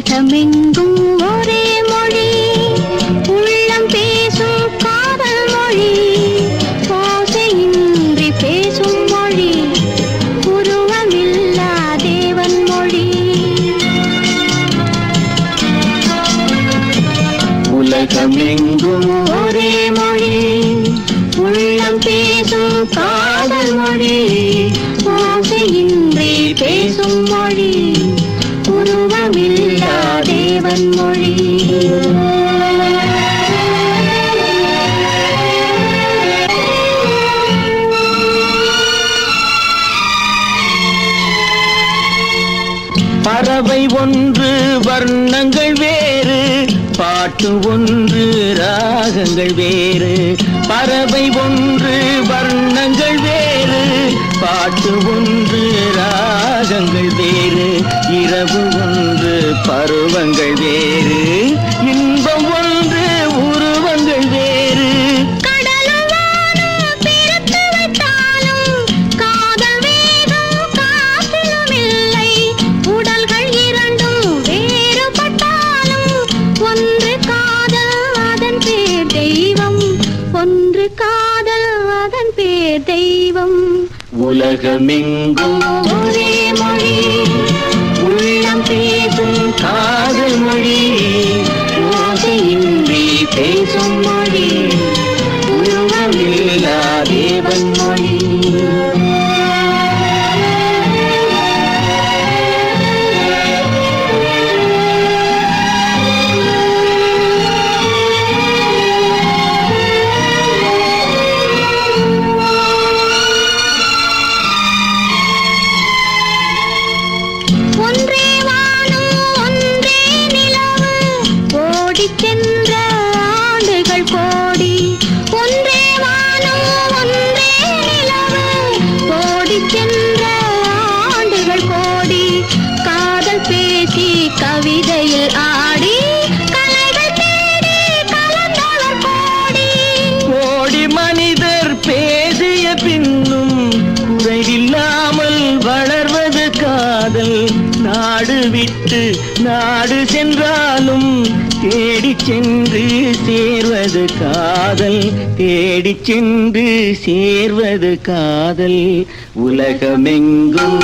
உலகமெங்கும் ஒரே மொழி உள்ளம் பேசும் காதல் மொழி ஓசையின்றி பேசும் மொழி உருவமில்லா தேவன் மொழி. உலகமெங்கும் ஒரே மொழி உள்ளம் பேசும் காதல் மொழி ஓசையின்றி பேசும் மொழி உருவமில்லா தேவன் பறவை ஒன்று வர்ணங்கள் வேறு பாட்டு ஒன்று ராகங்கள் வேறு. பறவை ஒன்று வர்ணங்கள் வேறு பாட்டு ஒன்று ராகங்கள் வேறு. இரவு ஒன்று பருவங்கள் வேறு இன்பம் ஒன்று உருவங்கள் வேறு. உடல்கள் இரண்டும் வேறுபட்டாலும் ஒன்று காதல் அதன் பேர் தெய்வம். ஒன்று காதல் அதன் பேர் தெய்வம். உலகமெங்கும் ஒரே மொழி பேசும் காதல் மொழி. ஓசையின்றி பேசும் மொழி. உருவமில்லா தேவன் மொழி. நாடு விட்டு நாடு சென்றாலும் தேடிச் சென்று சேர்வது காதல் தேடிச் சென்று சேர்வது காதல். உலகமெங்கும்